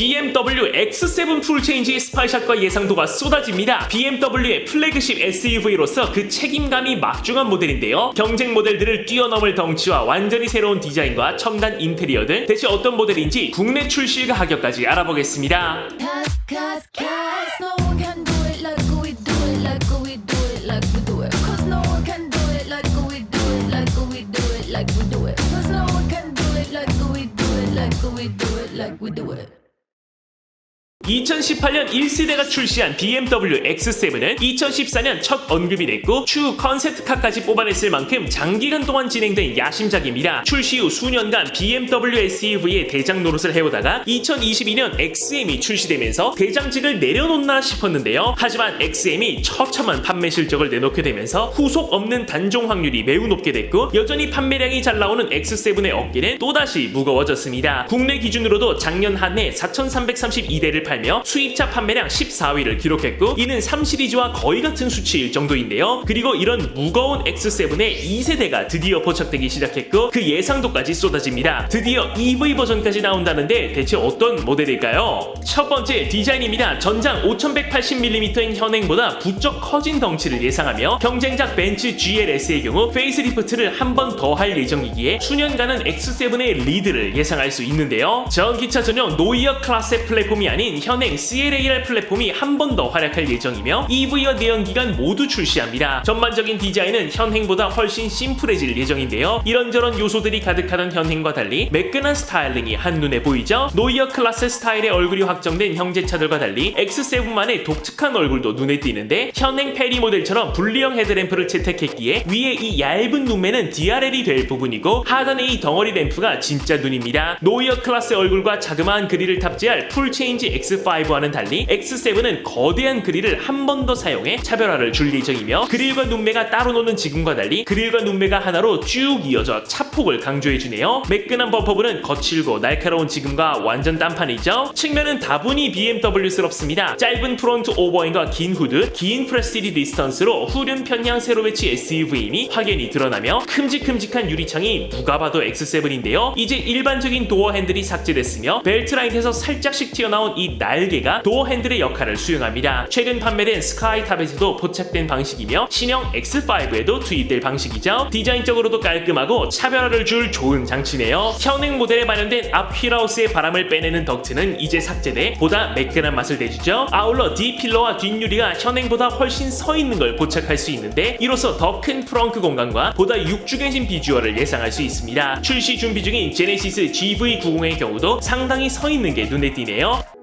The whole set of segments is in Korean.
BMW X7 풀체인지 스파이샷과 예상도가 쏟아집니다. BMW의 플래그십 SUV로서 그 책임감이 막중한 모델인데요. 경쟁 모델들을 뛰어넘을 덩치와 완전히 새로운 디자인과 첨단 인테리어 등 대체 어떤 모델인지 국내 출시 가격까지 알아보겠습니다. 2018년 1세대가 출시한 BMW X7은 2014년 첫 언급이 됐고 추후 컨셉트카까지 뽑아냈을 만큼 장기간 동안 진행된 야심작입니다. 출시 후 수년간 BMW SUV의 대장 노릇을 해오다가 2022년 XM이 출시되면서 대장직을 내려놓나 싶었는데요. 하지만 XM이 처참한 판매 실적을 내놓게 되면서 후속 없는 단종 확률이 매우 높게 됐고 여전히 판매량이 잘 나오는 X7의 어깨는 또다시 무거워졌습니다. 국내 기준으로도 작년 한 해 4,332대를 팔며 수입차 판매량 14위를 기록했고 이는 3 시리즈와 거의 같은 수치일 정도인데요. 그리고 이런 무거운 X7의 2세대가 드디어 포착되기 시작했고 그 예상도까지 쏟아집니다. 드디어 EV 버전까지 나온다는데 대체 어떤 모델일까요? 첫 번째 디자인입니다. 전장 5180mm인 현행보다 부쩍 커진 덩치를 예상하며 경쟁작 벤츠 GLS의 경우 페이스리프트를 한 번 더 할 예정이기에 수년간은 X7의 리드를 예상할 수 있는데요. 전기차 전용 노이어 클래스의 플랫폼이 아닌 현행 CLAR 플랫폼이 한 번 더 활약할 예정이며 EV와 내연기관 모두 출시합니다. 전반적인 디자인은 현행보다 훨씬 심플해질 예정인데요. 이런저런 요소들이 가득하던 현행과 달리 매끈한 스타일링이 한눈에 보이죠? 노이어 클래스 스타일의 얼굴이 확정된 형제차들과 달리 X7만의 독특한 얼굴도 눈에 띄는데 현행 페리 모델처럼 분리형 헤드램프를 채택했기에 위에 이 얇은 눈매는 DRL이 될 부분이고 하단의 이 덩어리 램프가 진짜 눈입니다. 노이어 클래스의 얼굴과 자그마한 그릴을 탑재할 풀체인지 X5와는 달리 X7은 거대한 그릴을 한 번 더 사용해 차별화를 줄 예정이며 그릴과 눈매가 따로 노는 지금과 달리 그릴과 눈매가 하나로 쭉 이어져 차폭을 강조해주네요. 매끈한 범퍼부는 거칠고 날카로운 지금과 완전 딴판이죠. 측면은 다분히 BMW스럽습니다. 짧은 프론트 오버행과 긴 후드, 긴 프레스티지 디스턴스로 후륜 편향 세로 배치 SUV임이 확연히 드러나며 큼직큼직한 유리창이 누가 봐도 X7인데요. 이제 일반적인 도어 핸들이 삭제됐으며 벨트 라인에서 살짝씩 튀어나온 이 날개가 도어 핸들의 역할을 수행합니다. 최근 판매된 스카이탑에서도 포착된 방식이며 신형 X5에도 투입될 방식이죠. 디자인적으로도 깔끔하고 차별화를 줄 좋은 장치네요. 현행 모델에 반영된 앞 휠하우스의 바람을 빼내는 덕트는 이제 삭제돼 보다 매끈한 맛을 내주죠. 아울러 D필러와 뒷유리가 현행보다 훨씬 서 있는 걸 포착할 수 있는데 이로써 더 큰 프렁크 공간과 보다 육중해진 비주얼을 예상할 수 있습니다. 출시 준비 중인 제네시스 GV90의 경우도 상당히 서 있는 게 눈에 띄네요.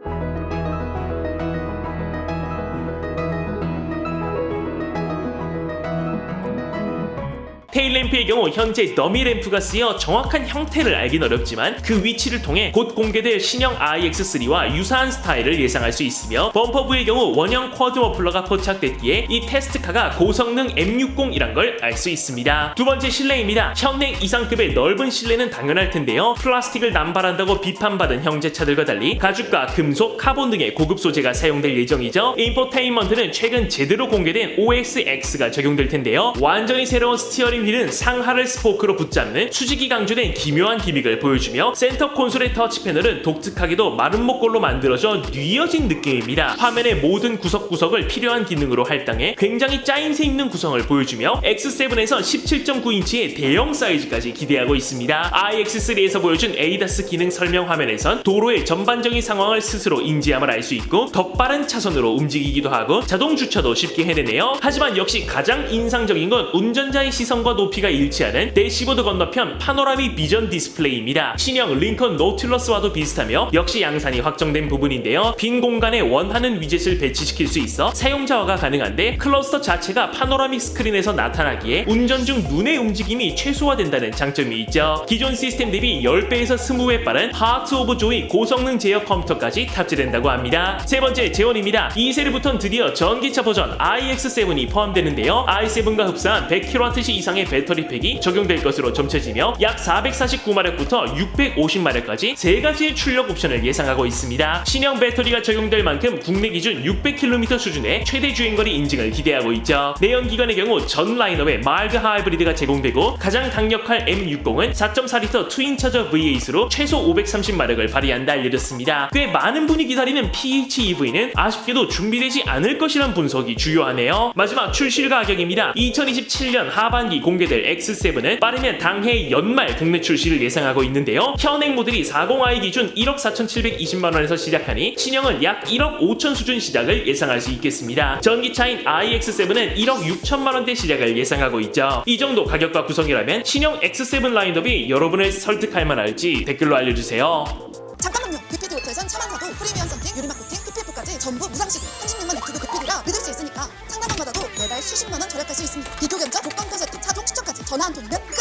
테일 램프의 경우 현재 더미 램프가 쓰여 정확한 형태를 알긴 어렵지만 그 위치를 통해 곧 공개될 신형 iX3와 유사한 스타일을 예상할 수 있으며 범퍼부의 경우 원형 쿼드 머플러가 포착됐기에 이 테스트카가 고성능 M60이란 걸 알 수 있습니다. 두 번째 실내입니다. 현행 이상급의 넓은 실내는 당연할 텐데요. 플라스틱을 남발한다고 비판받은 형제차들과 달리 가죽과 금속, 카본 등의 고급 소재가 사용될 예정이죠. 인포테인먼트는 최근 제대로 공개된 OXX가 적용될 텐데요. 완전히 새로운 스티어링 휠은 상하를 스포크로 붙잡는 수직이 강조된 기묘한 기믹을 보여주며 센터 콘솔의 터치 패널은 독특하게도 마름모꼴로 만들어져 뉘어진 느낌입니다. 화면의 모든 구석구석을 필요한 기능으로 할당해 굉장히 짜임새 있는 구성을 보여주며 X7에서 17.9인치의 대형 사이즈까지 기대하고 있습니다. iX3에서 보여준 ADAS 기능 설명 화면에선 도로의 전반적인 상황을 스스로 인지함을 알 수 있고 더 빠른 차선으로 움직이기도 하고 자동 주차도 쉽게 해내네요. 하지만 역시 가장 인상적인 건 운전자의 시선과 높이가 일치하는 대시보드 건너편 파노라미 비전 디스플레이입니다. 신형 링컨 노틸러스와도 비슷하며 역시 양산이 확정된 부분인데요. 빈 공간에 원하는 위젯을 배치시킬 수 있어 사용자화가 가능한데 클러스터 자체가 파노라믹 스크린에서 나타나기에 운전 중 눈의 움직임이 최소화된다는 장점이 있죠. 기존 시스템 대비 10배에서 20배 빠른 하트 오브 조이 고성능 제어 컴퓨터까지 탑재된다고 합니다. 세 번째 재원입니다. 이 세대부터는 드디어 전기차 버전 iX7이 포함되는데요. i7과 흡사한 100kWh 이상의 배터리 배터리 팩이 적용될 것으로 점쳐지며 약 449마력부터 650마력까지 세 가지의 출력 옵션을 예상하고 있습니다. 신형 배터리가 적용될 만큼 국내 기준 600km 수준의 최대 주행거리 인증을 기대하고 있죠. 내연기관의 경우 전 라인업에 마일드 하이브리드가 제공되고 가장 강력할 M60은 4.4L 트윈 차저 V8으로 최소 530마력을 발휘한다 알려졌습니다. 꽤 많은 분이 기다리는 PHEV는 아쉽게도 준비되지 않을 것이란 분석이 주요하네요. 마지막 출시 가격입니다. 2027년 하반기 공 개될 X7은 빠르면 당해 연말 국내 출시를 예상하고 있는데요. 현행 모델이 40i 기준 1억 4,720만 원에서 시작하니 신형은 약 1억 5천 수준 시작을 예상할 수 있겠습니다. 전기차인 iX7은 1억 6천만 원대 시작을 예상하고 있죠. 이 정도 가격과 구성이라면 신형 X7 라인업이 여러분을 설득할 만할지 댓글로 알려주세요. 잠깐만요. 비피드오토에선 차만 사도 프리미엄 선팅, 유리막 코팅, PPF까지 전부 무상시급 36만 유튜브 급비리라 믿을 수 있으니까 상담만 받아도 매달 수십만 원 절약할 수 있습니다. 비교 견적, 복권 추천까지 전화 한 통이면